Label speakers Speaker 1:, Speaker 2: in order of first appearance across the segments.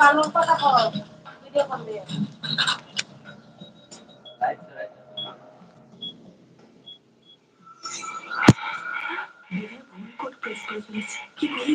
Speaker 1: কালোর কথা কর ভিডিও কল দিয়ে কি করি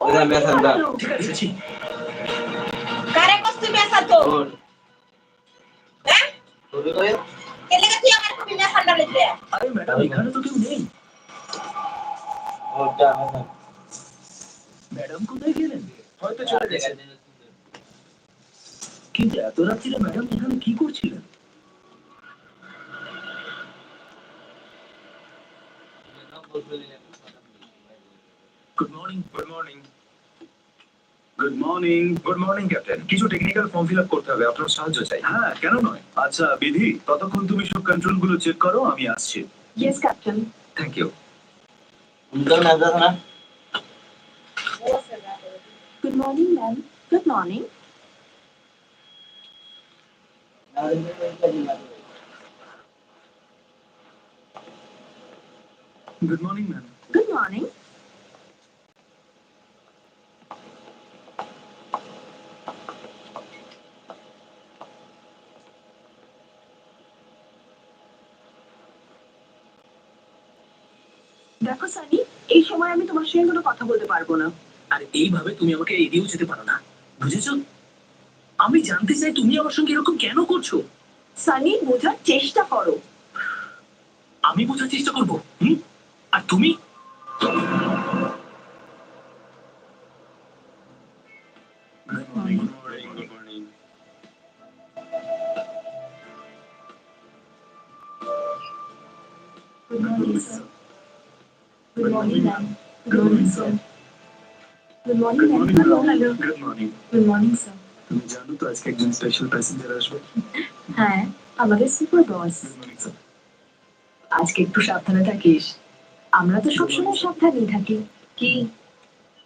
Speaker 2: ওটা মেসান দা
Speaker 3: ঠিক আছে আছি।
Speaker 1: কারে কষ্ট মেসা তো
Speaker 2: ওর
Speaker 1: হ্যাঁ এলে তুই আমার খুবই মেসা ডালে দে
Speaker 3: আরে ম্যাডাম এখানে তো কেউ নেই
Speaker 2: ওটা
Speaker 3: ম্যাডাম কোথায় গেলেন হয়তো চলে গেছেন কিন্তু এত রাত্রিরে ম্যাডাম এখানে কি করছিলেন good morning good morning good morning good morning captain কিছু টেকনিক্যাল ফর্ম ফিল আপ করতে হবে আপনার সাহায্য চাই। হ্যাঁ কেন নয়? আচ্ছা বিধি ততক্ষণ তুমি সব কন্ট্রোলগুলো চেক করো আমি আসছি।
Speaker 1: ইয়েস ক্যাপ্টেন
Speaker 3: থ্যাংক ইউ
Speaker 2: উনকার না দাদা না
Speaker 1: good morning ma'am good morning
Speaker 3: good morning ma'am
Speaker 1: good morning Sunny এই সময় আমি তোমার সঙ্গে কোনো কথা বলতে পারব না।
Speaker 3: আর এইভাবে তুমি আমাকে এড়িয়েও যেতে পারো না। বুঝেছ? আমি জানতে চাই তুমি আমার সঙ্গে এরকম কেন করছ?
Speaker 1: সানি বোঝার চেষ্টা করো।
Speaker 3: আমি বোঝার চেষ্টা করব হুম? আর তুমি?
Speaker 1: Good morning ma'am good morning sir good morning
Speaker 3: Good morning,
Speaker 1: hello
Speaker 3: madam.
Speaker 1: Hello
Speaker 3: Good morning.
Speaker 1: Good morning sir
Speaker 3: তুমি জানো তো আজকে একজন স্পেশাল প্যাসেঞ্জার আসবে
Speaker 1: হ্যাঁ আমাদের সুপার বস আজকে একটু সাবধানে থাকিস। আমরা তো সবসময় সাবধানেই থাকি। কি?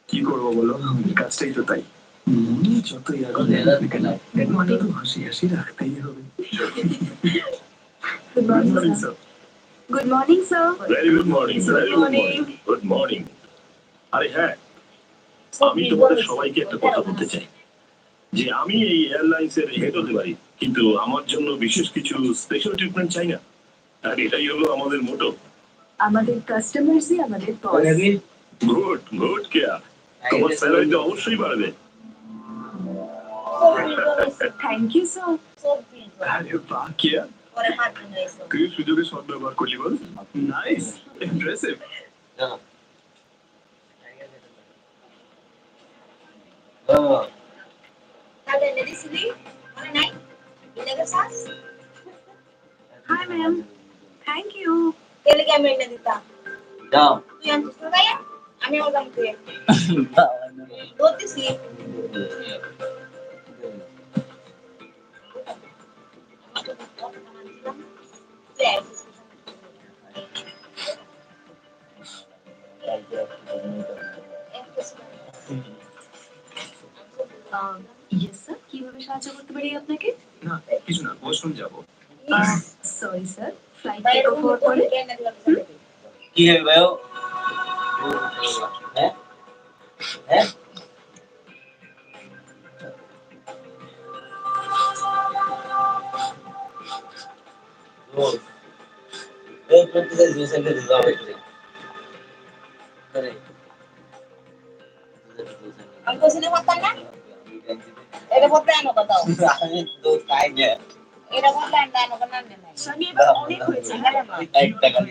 Speaker 3: কি করব বলো? আমাদের কাজটাই তো তাই। যতই আগে না কেন?
Speaker 1: Good morning.
Speaker 3: তো হাসি হাসি রাখতেই হবে।
Speaker 1: Good
Speaker 3: morning
Speaker 1: morning
Speaker 3: sir
Speaker 1: good morning sir
Speaker 4: very good morning
Speaker 1: Good
Speaker 4: very good
Speaker 1: morning.
Speaker 4: Morning good morning আরে হ্যাঁ আমি তোমাদের সবাইকে একটা কথা বলতে চাই। যে আমি এই এয়ারলাইন্স এর হেড হতে পারি কিন্তু আমার জন্য বিশেষ কিছু স্পেশাল ট্রিটমেন্ট চাই না? আর এটাই হলো আমাদের মোটো
Speaker 1: আমাদের কাস্টমার্সই আমাদের বস
Speaker 4: গুড গুড কেয়া তোমার স্যালারি তো অবশ্যই বাড়বে।
Speaker 1: থ্যাংক ইউ স্যার
Speaker 3: আরে বাহ কিয়া or a heartbringer is on
Speaker 2: feature is.
Speaker 1: Nice. Impressive. Yeah. Uh.
Speaker 2: Hi,
Speaker 1: ma'am. Thank you. Yeah. I
Speaker 5: am your কীভাবে সাহায্য করতে পারি আপনাকে?
Speaker 3: না কিছু না ওয়াশরুম যাব।
Speaker 5: Sorry sir flight take off হওয়ার পরে?
Speaker 2: কি হবে ভাইও? হ্যাঁ? হ্যাঁ? ও Entonces docentes les va a ver. Algo
Speaker 1: así le falta nada. Era por plano, papá.
Speaker 2: এটা বললে আর না
Speaker 5: কোনো নাম
Speaker 1: নেই সঙ্গে অনেক হয়েছে
Speaker 2: একটা কাজ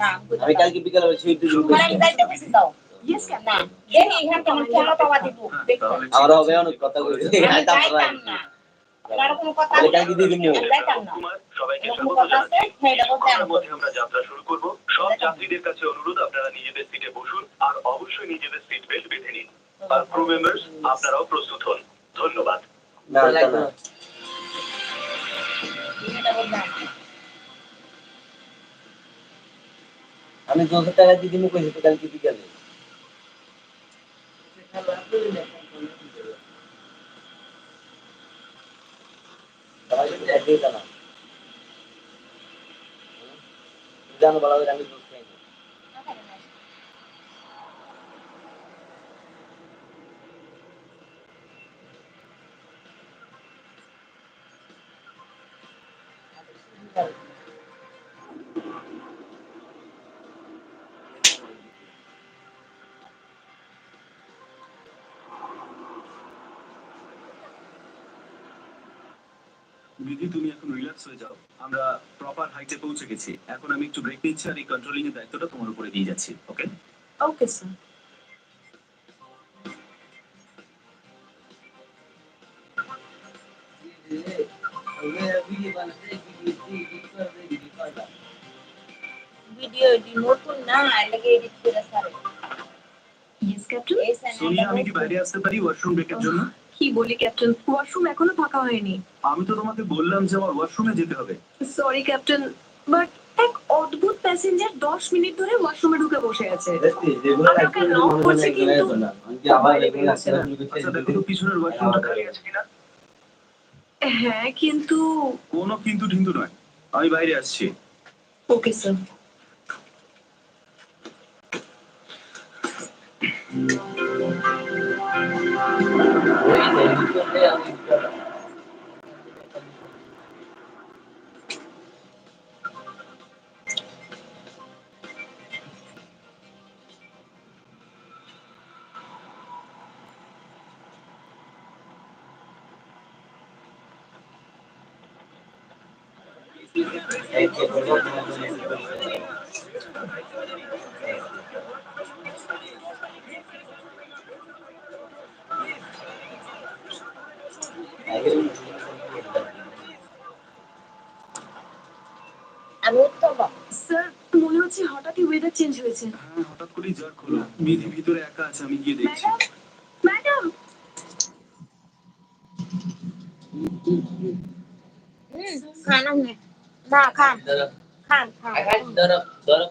Speaker 5: না
Speaker 2: আমি কালকে বিকাল বেলা বেলা আমার হবে অনেক কথা কইছে
Speaker 5: আমি আমার
Speaker 3: যাত্রা শুরু করব সব যাত্রীদের কাছে অনুরোধ আপনারা নিজেদের সিটে বসুন আর অবশ্যই নিজেদের সিট বেল্ট বেঁধে নিন আর ক্রু মেম্বার্স আপনারাও প্রস্তুত হন ধন্যবাদ
Speaker 2: দশ টাকা দিন কইছি তো কালকে বিকেলে। জানো বলা আমি
Speaker 3: রিল্যাক্স হয়ে যাও আমরা প্রপার হাইটে পৌঁছে গেছি। এখন আমি একটু ব্রেক নিচ্ছি আর এই কন্ট্রোলিং এর দায়িত্বটা তোমার উপরে দিয়ে যাচ্ছি ওকে
Speaker 1: ওকে স্যার
Speaker 5: ভিডিও এডি নতুন না লাগে এডিট করে সারে
Speaker 1: ইয়েস ক্যাপ্টেন
Speaker 5: স্যার
Speaker 3: সোনিয়া আমি কি বাইরে আসতে পারি ওয়াশরুম ব্রেকের জন্য?
Speaker 1: কি বলি ক্যাপ্টেন? ওয়াশরুম এখনও ফাঁকা হয়নি।
Speaker 3: আমি তো তোমাকে বললাম যে আমার ওয়াশরুমে যেতে হবে।
Speaker 1: সরি ক্যাপ্টেন বাট এক অদ্ভুত প্যাসেঞ্জার দশ মিনিট ধরে ওয়াশরুমে ঢুকে বসে আছে। আপনাকে knock করছে কিন্তু
Speaker 2: আবার
Speaker 3: দেখো তো পিছনের ওয়াশরুমটা খালি আছে কিনা?
Speaker 1: হ্যাঁ কিন্তু
Speaker 3: কোনো কিন্তু ঢিন্তু নয়। আমি বাইরে আসছি।
Speaker 1: ওকে স্যার
Speaker 5: আমি উত্তর
Speaker 1: স্যার মনে হচ্ছে হঠাৎই ওয়েদার চেঞ্জ হয়েছে।
Speaker 3: হ্যাঁ হঠাৎ করেই হলো ভিতরে একা আছে আমি গিয়ে দেখছি।
Speaker 1: ম্যাডাম
Speaker 5: খান না খান। খান খান।
Speaker 1: ম্যাম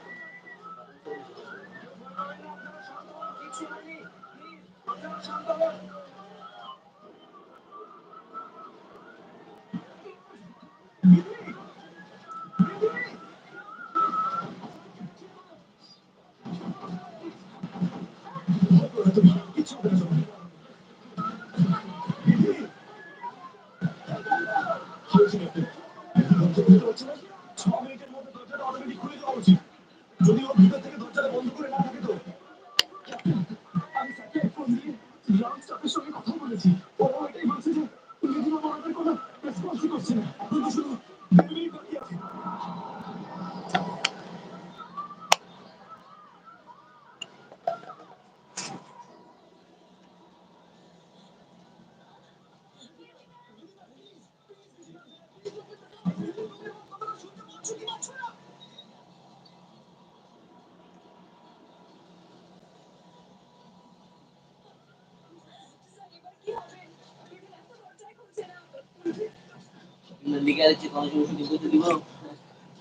Speaker 2: লিখে আছে কোনো সমস্যা কি বুঝতে দিব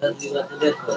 Speaker 2: রাত্রি রাতে দেখো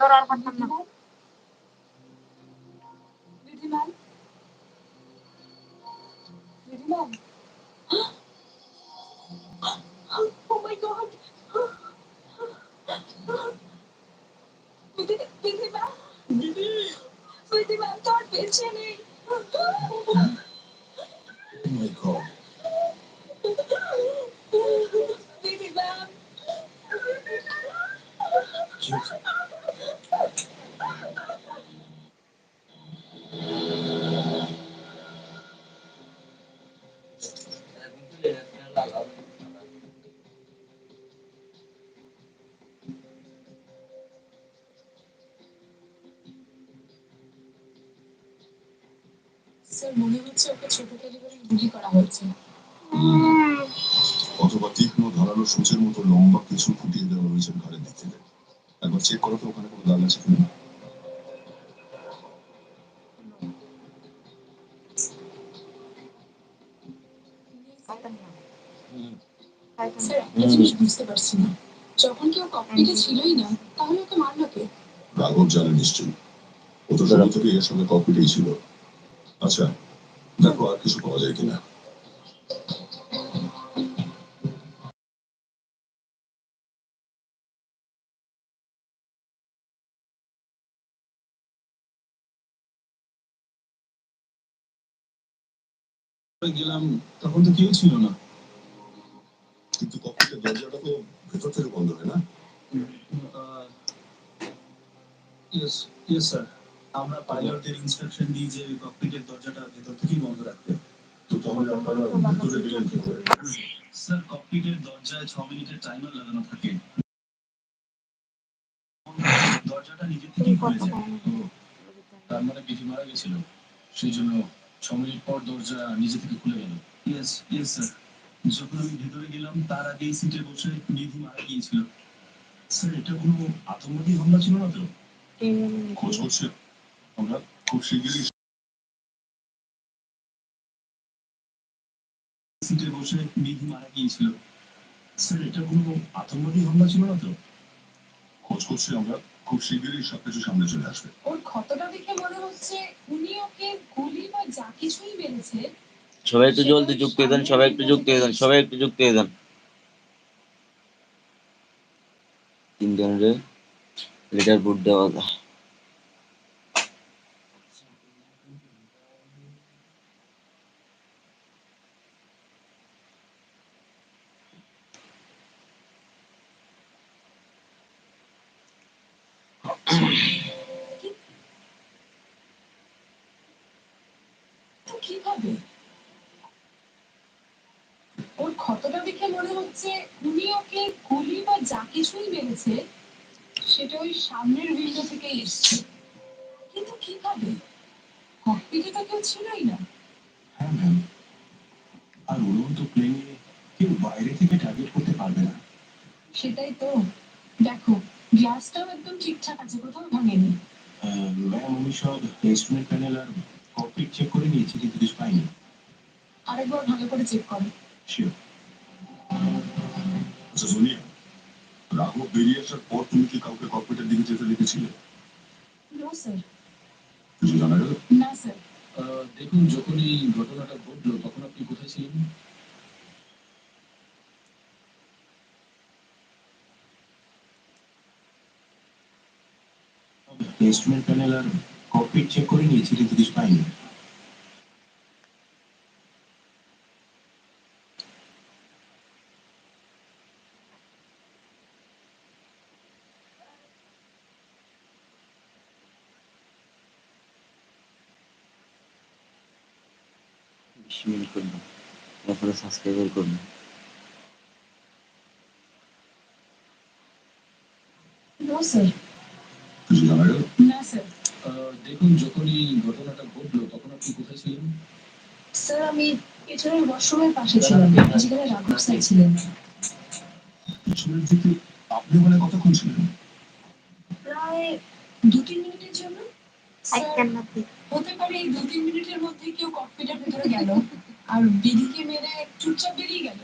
Speaker 1: ধরার পারতাম না। Oh my god! বিধি- ম্যাম বিধিমান তোর বেঁচে নেই বিধিমান হচ্ছে ওকে ছোট ক্যালিবারের গুলি করা হয়েছে।
Speaker 6: অথবা তীক্ষ্ণ ধারালো সূচের মতো লম্বা কিছু ফুটিয়ে দেওয়া হয়েছে ঘাড়ের দিক। থেকে একবার চেক করো তো ওখানে কোনো দাগ আছে কিনা।
Speaker 1: জিনিস বুঝতে পারছি না। যখন কেউ ককপিটে ছিলই না তাহলে ওকে মারলো কে?
Speaker 6: রাঘব জানে নিশ্চয়ই। ও তো থেকে এর সঙ্গে কপিটেই ছিল। আচ্ছা দেখো আর কিছু পাওয়া যায় কিনা
Speaker 3: গেলাম তখন তো কেউ ছিল না
Speaker 6: কিন্তু কপিটের দরজাটা তো ভেতর থেকে বন্ধ হয় না
Speaker 3: ইয়েস ইয়েস স্যার আমরা পাইলটদের ইনস্ট্রাকশন দিই যে ককপিটের দরজাটা ভেতর থেকেই বন্ধ রাখতে
Speaker 6: তো তাহলে আপনারা ভেতরে গেলেন কি করে
Speaker 3: স্যার ককপিটের দরজায় ছ মিনিটের টাইমার লাগানো থাকে। দরজাটা নিজে থেকেই খুলে যায়। তার মানে বিধি মারা গেছিল। সেই জন্য ছ মিনিট পর দরজা নিজে থেকে খুলে গেল। ইয়েস ইয়েস স্যার যখন আমি ভেতরে গেলাম তার আগেই সিটে বসে বিধি মারা গিয়েছিল। স্যার এটা কোনো আতঙ্কবাদী হামলা ছিল না তো?
Speaker 6: খোঁজ করছে। আমরা খুব শিগগিরই
Speaker 3: সিটে বসে মারা গিয়েছিল। স্যার এটা কোনো আতঙ্কবাদী হামলা ছিল না তো?
Speaker 6: খোঁজ করছি আমরা খুব শিগগিরই সবকিছু সামনে চলে আসবে।
Speaker 1: ওর ক্ষতটা দেখে মনে হচ্ছে উনি ওকে গুলি বা যা কিছুই মেরেছে।
Speaker 2: সবাই একটু জলদি যুক্ত হয়ে যান সবাই একটু যুক্ত হয়ে যান সবাই একটু যুক্ত হয়ে যান তিনজনের লিডার বুট দেওয়া যায়
Speaker 1: তো কীভাবে ওর ক্ষতটা দেখে মনে হচ্ছে উনি ওকে গুলি বা যা কিছুই মেরেছে সেটা ওই সামনের উইন্ডো থেকে এসছে কিন্তু কীভাবে ককপিটে তো কেউ ছিলই না
Speaker 3: হ্যাঁ ম্যাম আর উড়ন্ত প্লেনে থেকে টার্গেট করতে পারবে না।
Speaker 1: সেটাই তো। দেখো গ্লাসটাও একদম ঠিকঠাক আছে কোথাও ভাঙেনি।
Speaker 3: ম্যাম আমি সব ইনস্ট্রুমেন্ট প্যানেল আর ককপিট চেক করে নিয়েছি কিন্তু কিছু পাইনি।
Speaker 1: আরেকবার ভালো করে চেক করো।
Speaker 3: শিওর
Speaker 6: আচ্ছা সোনিয়া রাঘব বেরিয়ে আসার পর তুমি কি কাউকে ককপিটের দিকে যেতে দেখেছিলে?
Speaker 1: নো স্যার
Speaker 6: কিছু জানা গেল?
Speaker 1: না স্যার
Speaker 7: আহ, দেখুন যখন এই ঘটনাটা ঘটলো তখন আপনি কোথায় ছিলেন?
Speaker 4: ইনস্ট্রুমেন্ট প্যানেল আর ককপিট চেক করে নিয়েছি কিন্তু কিছু পাইনি।
Speaker 2: বিশ মিনিট করব তারপরে সাবস্ক্রাইবার
Speaker 1: নো স্যার
Speaker 6: কিছু জানা গেল
Speaker 1: না স্যার
Speaker 7: আহ, দেখুন যখন এই ঘটনাটা ঘটলো তখন আপনি কোথায় ছিলেন
Speaker 1: স্যার আমি পেছনের ওয়াশরুমের পাশে ছিলাম যেখানে রাঘব স্যার ছিলেন।
Speaker 6: পিছনের দিকে আপনি ওখানে কতক্ষণ ছিলেন?
Speaker 1: প্রায় দু তিন মিনিটের জন্য. হতে পারে এই দু তিন মিনিটের মধ্যে কেউ ককপিটের ভেতরে গেল আর বিধিকে মেরে চুপচাপ বেরিয়ে গেল।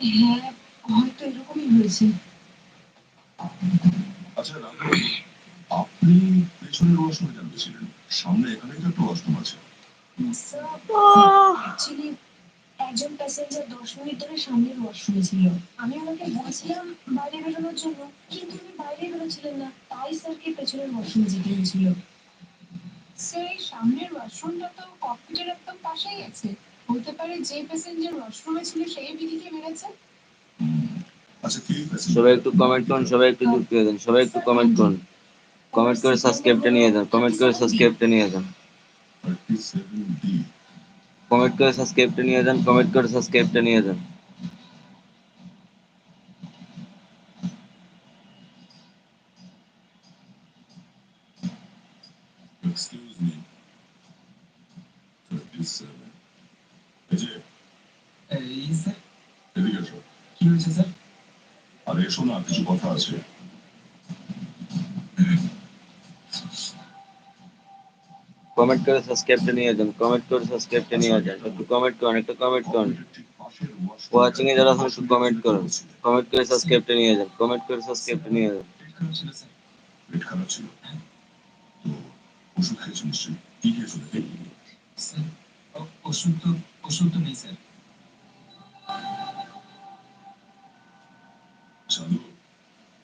Speaker 1: হ্যাঁ হয়তো এরকমই হয়েছে।
Speaker 6: আচ্ছা আপনি পেছনের ওয়াশরুমে কেন গেছিলেন সামনে এখানেই তো একটা ওয়াশরুম আছে।
Speaker 1: অ্যাকচুয়ালি একজন প্যাসেঞ্জার দশ মিনিট ধরে সামনের ওয়াশরুমে ছিল। আমি ওনাকে বলছিলাম বাইরে বেরোনোর জন্য কিন্তু উনি বাইরে বেরোচ্ছিলেন না। তাই স্যারকে পেছনের ওয়াশরুমে যেতে হয়েছিল। এই সামনের ওয়াশরুমটা তো ককপিটের একদম পাশেই আছে। হতে পারে যে প্যাসেঞ্জার ওয়াশরুমে ছিল সেই বিধিকে মেরেছে।
Speaker 6: আচ্ছা কে
Speaker 2: সবাই একটু কমেন্ট করুন সবাই একটু যুক্ত হয়ে যান সবাই একটু কমেন্ট করুন। কমেন্ট করে সাবস্ক্রাইবটা নিয়ে যান কমেন্ট করে সাবস্ক্রাইবটা নিয়ে যান। কমেন্ট করে সাবস্ক্রাইবটা নিয়ে যান কমেন্ট করে সাবস্ক্রাইবটা নিয়ে যান।
Speaker 6: এই
Speaker 7: স্যার
Speaker 6: এদিকে এসো।
Speaker 7: কি হয়েছে স্যার
Speaker 6: আরে এসো না কিছু কথা আছে।
Speaker 2: কমেন্ট করে সাবস্ক্রাইবটা নিয়ে যান কমেন্ট করে সাবস্ক্রাইবটা নিয়ে যান, একটু কমেন্ট করুন, একটু কমেন্ট করুন। ওয়াচিং এ যারা আছেন কমেন্ট করুন। কমেন্ট করে সাবস্ক্রাইবটা নিয়ে যান কমেন্ট করে সাবস্ক্রাইবটা নিয়ে যান।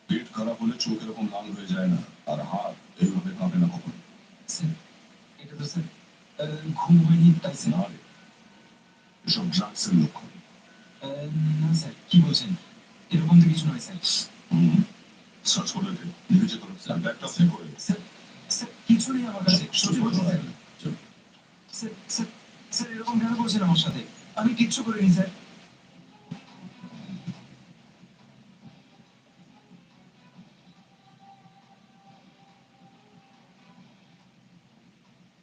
Speaker 7: পেট খারাপ
Speaker 6: হলে চোখ এরকম লাল হয়ে যায় না, আর হাত এইভাবে কাঁপে না কখন।
Speaker 7: স্যার স্যার আহ, ঘুম হয়নি তাই স্যার
Speaker 6: না
Speaker 7: স্যার কি বলছেন এরকম তো কিছু নয় স্যার
Speaker 6: সার্চ করে দে লিখেছে তোর ব্যাগটা চেক করে
Speaker 7: স্যার স্যার কিছু নেই আমার কাছে সত্যি স্যার স্যার স্যার স্যার এরকম কেন করছেন আমার সাথে? আমি কিচ্ছু করিনি স্যার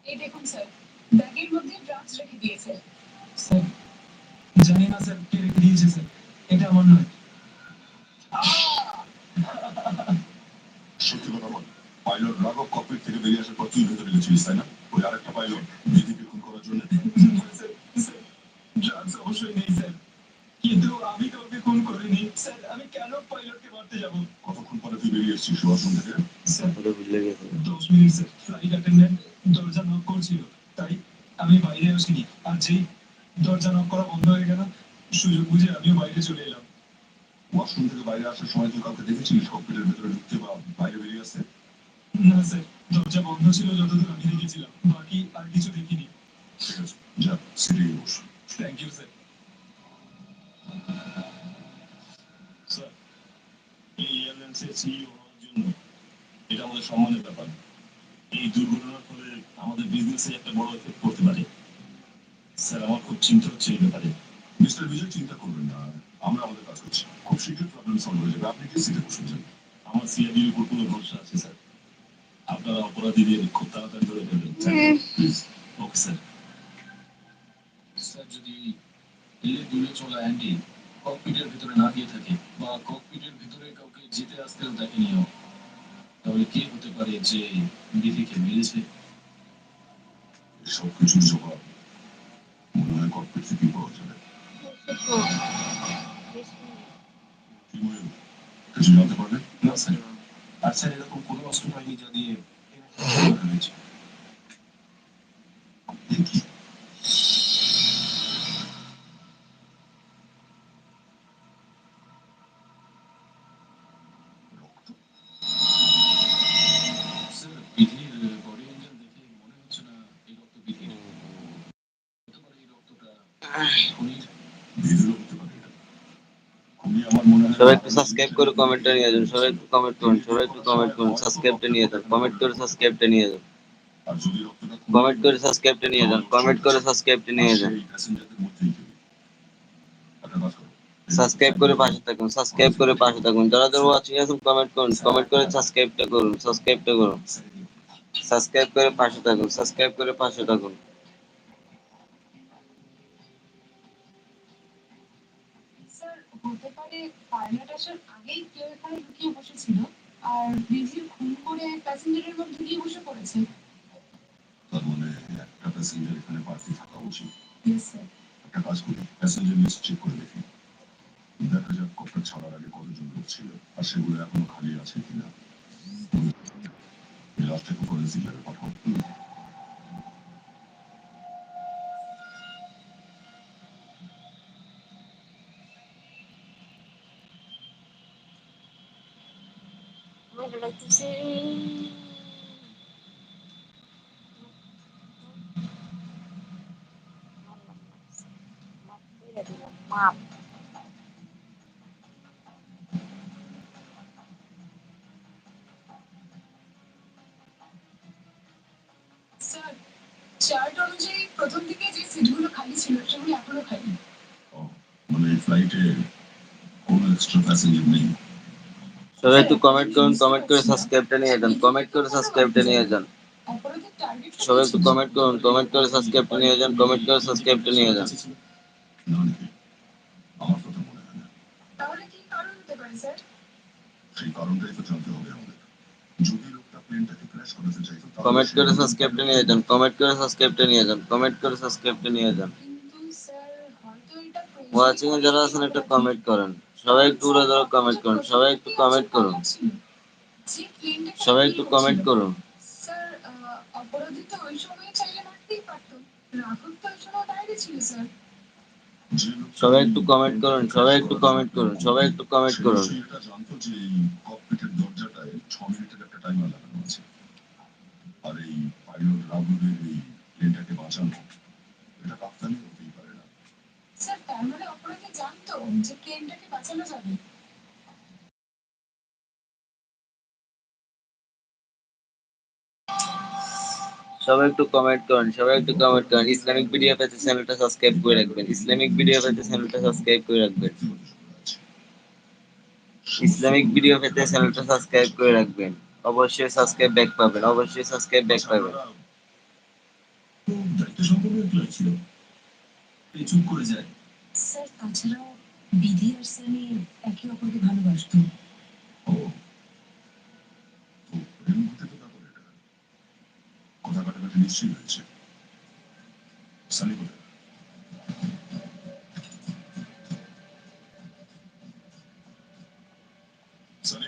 Speaker 1: এই দেখুন স্যার ব্যাগের মধ্যে ড্রাগস রেখে দিয়েছে
Speaker 7: স্যার জানি না স্যার কে রেখে দিয়েছে স্যার এটা আমার নয়
Speaker 6: সত্যি কথা বল পাইলট রাঘব ককপিট থেকে বেরিয়ে আসার পর তুই ভেতরে গেছিলিস তাই না ওই আরেকটা পাইলট বিধিকে খুন করার জন্য
Speaker 7: স্যার স্যার ড্রাগস অবশ্যই নেই স্যার কিন্তু আমি কাউকে খুন করিনি স্যার আমি কেন পাইলটকে মারতে যাব
Speaker 6: কতক্ষণ পরে তুই বেরিয়ে এসেছিস ওয়াশরুম থেকে
Speaker 7: স্যার
Speaker 2: ওটা বুঝলে গেছে
Speaker 7: দশ মিনিট স্যার ফ্লাইট অ্যাটেন্ডেন্ট দরজা নক করছিল। তাই আমি বাইরে আসিনি। আর যেই দরজা নক করা বন্ধ হয়ে গেল সুযোগ বুঝে আমিও বাইরে চলে এলাম।
Speaker 6: ওয়াশরুম থেকে বাইরে আসার সময় তুই কাউকে দেখেছিলিস ককপিটের ভেতরে ঢুকতে বা বাইরে বেরিয়ে আসতে?
Speaker 7: না স্যার দরজা বন্ধ ছিল যতদূর আমি দেখেছিলাম। বাকি আর কিছু দেখিনি।
Speaker 6: ঠিক আছে যা সিটিয়ে বস।
Speaker 7: থ্যাংক ইউ স্যার
Speaker 4: স্যার এই সিইও জন্য এটা আমাদের সম্মানের ব্যাপার। এই দুর্ঘটনার ফলে আমাদের বিজনেসে একটা বড় এফেক্ট পড়তে পারে। স্যার আমার খুব চিন্তা হচ্ছে এই ব্যাপারে।
Speaker 6: মিস্টার বিজয় চিন্তা করবেন না। আমরা আমাদের কাজ করছি। খুব শীঘ্রই প্রবলেম সলভ হয়ে যাবে। আপনি কি সিটে বসুন যান
Speaker 4: আমার সিআইডির উপর পুরো ভরসা আছে স্যার? আপনারা অপরাধীদের খুব তাড়াতাড়ি ধরে ফেলবেন।
Speaker 6: প্লিজ
Speaker 4: ওকে স্যার
Speaker 7: স্যার যদি এলে দূরে চলা অ্যান্ডি ককপিটের ভিতরে না গিয়ে থাকে বা ককপিটের ভিতরে কাউকে জিতে আসতেও দেখেনিও তাহলে কে হতে পারে যে বিধিকে মেরেছে?
Speaker 6: সব কিছুর জবাব মনে হয় পাওয়া যাবে
Speaker 7: এরকম কোনো এনাকে করা হয়েছে
Speaker 6: এ কি রক্ত
Speaker 7: স্যার বিধির বডি এঞ্জেল দেখে মনে হচ্ছে না এই রক্ত বিধির হতে পারে এই রক্তটা খুনির
Speaker 6: ভিড়েরও হতে পারে এটা খুবই আমার মনে হয়
Speaker 2: সবাই একটু সাবস্ক্রাইব করে কমেন্টটা নিয়ে যান, সবাই একটু কমেন্ট করুন, সবাই একটু কমেন্ট করুন সাবস্ক্রাইবটা নিয়ে যান কমেন্ট করে সাবস্ক্রাইবটা নিয়ে যান। কমেন্ট করে সাবস্ক্রাইবটা নিয়ে যান কমেন্ট করে সাবস্ক্রাইবটা নিয়ে যান। সাবস্ক্রাইব করে পাশে থাকুন সাবস্ক্রাইব করে পাশে থাকুন, যারা যারা ওয়াচিং আছেন কমেন্ট করুন কমেন্ট করে সাবস্ক্রাইবটা করুন সাবস্ক্রাইবটা করুন। সাবস্ক্রাইব করে পাশে থাকুন সাবস্ক্রাইব করে পাশে থাকুন।
Speaker 1: পারে পাইলট আসার আগেই কেউ এখানে লুকিয়ে বসেছিল। আর বিধির খুন করে প্যাসেঞ্জারের মধ্যে গিয়ে বসে পড়েছে।
Speaker 6: তার মানে একটা প্যাসেঞ্জার এখানে বাড়তি থাকা উচিত। একটা কাজ করি প্যাসেঞ্জার লিস্ট চেক করে দেখি। দেখা যাক কপটা ছাড়ার আগে কতজন লোক ছিল আর সেগুলো এখনও খালি আছে কিনা। এই ফরেন্সিক ল্যাবে পাঠাও।
Speaker 5: ভালো লাগতেছে মাপ
Speaker 1: স্যার চার্ট অনুযায়ী প্রথম দিকে যে সিটগুলো খালি ছিল সেগুলো এখনও খালি
Speaker 6: ও, মানে এই ফ্লাইটে কোনো এক্সট্রা প্যাসেঞ্জার নেই
Speaker 2: সবাই একটু কমেন্ট করুন কমেন্ট করে সাবস্ক্রাইবটা নিয়ে যান কমেন্ট করে সাবস্ক্রাইবটা নিয়ে যান। সবাই একটু কমেন্ট করুন কমেন্ট করে সাবস্ক্রাইবটা নিয়ে যান কমেন্ট করে সাবস্ক্রাইবটা নিয়ে যান। কমেন্ট করে সাবস্ক্রাইবটা নিয়ে যান কমেন্ট করে সাবস্ক্রাইবটা নিয়ে যান কমেন্ট করে সাবস্ক্রাইবটা নিয়ে যান। ওয়াচিং এ যারা আছেন একটা কমেন্ট করেন। সবাই একটু উড়ে ধরো কমেন্ট করুন। সবাই একটু কমেন্ট করুন। সবাই একটু কমেন্ট করুন। সবাই একটু কমেন্ট করুন সবাই একটু কমেন্ট করুন সবাই একটু কমেন্ট করুন।
Speaker 6: আর এই পাইলট রাঘবের এই প্লেনটাকে বাঁচানো। এটা কাপ্তানি হতেই পারে না।
Speaker 1: স্যার তার মানে জানতো যে প্লেনটাকে বাঁচানো যাবে?
Speaker 2: সবাই একটু কমেন্ট করুন সবাই একটু কমেন্ট করুন। ইসলামিক ভিডিও পেতে চ্যানেলটা সাবস্ক্রাইব করে রাখবেন। ইসলামিক ভিডিও পেতে চ্যানেলটা সাবস্ক্রাইব করে রাখবেন। ইসলামিক ভিডিও পেতে চ্যানেলটা সাবস্ক্রাইব করে রাখবেন। অবশ্যই সাবস্ক্রাইব ব্যাক পাবেন অবশ্যই সাবস্ক্রাইব ব্যাক পাবেন।
Speaker 7: চুপ করে যায়।
Speaker 1: স্যার তাছাড়াও বিধি আর সানি একে অপরকে ভালোবাসতো।
Speaker 6: ও তো প্রেম হতে তো ব্যাপার এটা কথা কাটাকাটি নিশ্চয়ই হয়েছে। সানি কোথায় সানি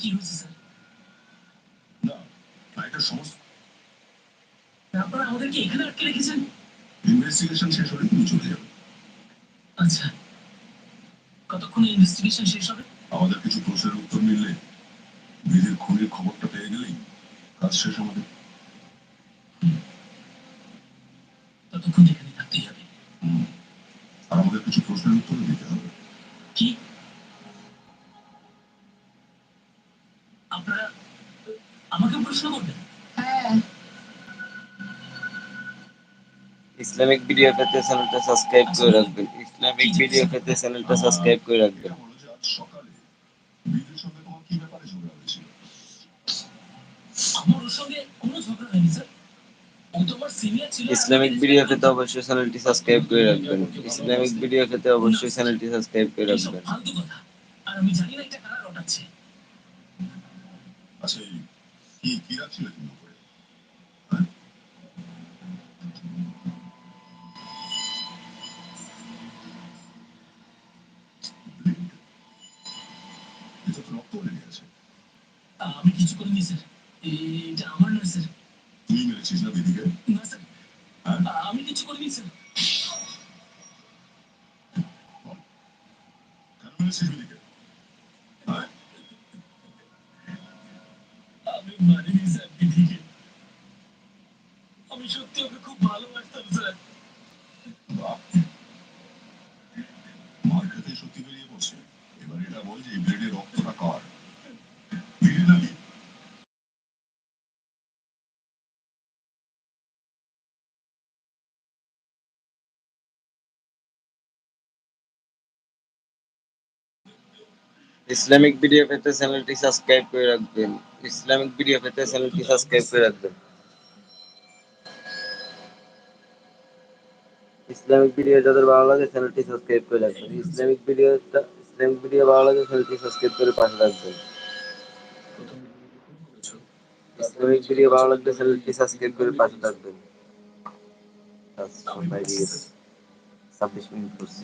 Speaker 7: কি হয়েছে স্যার?
Speaker 6: না ফ্লাইটের সমস্ত
Speaker 7: আপনারা আমাদেরকে এখানে আটকে রেখেছেন?
Speaker 6: ইনভেস্টিগেশন শেষ হলে তুমি চলে যাবে।
Speaker 7: আচ্ছা। কতক্ষণ ইনভেস্টিগেশন শেষ হবে?
Speaker 6: আমাদের কিছু প্রশ্নের উত্তর মিললে বিধির খুনের খবরটা পেয়ে গেলেই কাজ শেষ আমাদের
Speaker 7: ততক্ষণ এখানে থাকতেই হবে
Speaker 6: হুম। আর আমাদের কিছু প্রশ্নের উত্তর দিতে হবে
Speaker 7: কি আপনারা আমাকে প্রশ্ন করবেন
Speaker 1: হ্যাঁ
Speaker 2: ইসলামিক ভিডিও পেতে চ্যানেলটা সাবস্ক্রাইব করে রাখবেন। ইসলামিক ভিডিও পেতে চ্যানেলটা সাবস্ক্রাইব করে রাখবেন। ইসলামিক ভিডিও পেতে অবশ্যই চ্যানেলটি সাবস্ক্রাইব করে রাখবেন। ইসলামিক ভিডিও পেতে অবশ্যই চ্যানেলটি সাবস্ক্রাইব করে রাখবেন।
Speaker 6: আচ্ছা কি কি রাখছিলে তুমি উপরে
Speaker 7: আমি কিছু করিনি স্যার। এটা আমার না স্যার।
Speaker 6: তুই মেরেছিস না বিধিকে
Speaker 7: না স্যার।
Speaker 6: হ্যাঁ।
Speaker 7: আমি কিছু করিনি স্যার।
Speaker 6: হ্যাঁ।
Speaker 7: আমি মারিনি স্যার দিদিকে আমি সত্যি ওকে খুব ভালোবাসতাম স্যার।
Speaker 6: মার খেতে সত্যি বেরিয়ে পড়ছে। এবার এটা বল যে
Speaker 2: ইসলামিক ভিডিও পেতে চ্যানেলটি সাবস্ক্রাইব করে রাখবেন। ইসলামিক ভিডিও পেতে চ্যানেলটি সাবস্ক্রাইব করে রাখবেন। ইসলামিক ভিডিও যাদের ভালো লাগে চ্যানেলটি সাবস্ক্রাইব করে রাখবেন। ইসলামিক ভিডিওটা ইসলামিক ভিডিও ভালো লাগে চ্যানেলটি সাবস্ক্রাইব করে পাশে রাখবেন। ইসলামিক ভিডিও ভালো লাগলে চ্যানেলটি সাবস্ক্রাইব করে পাশে রাখবেন। আচ্ছা বাইরে গেছে ছাব্বিশ মিনিট করছি।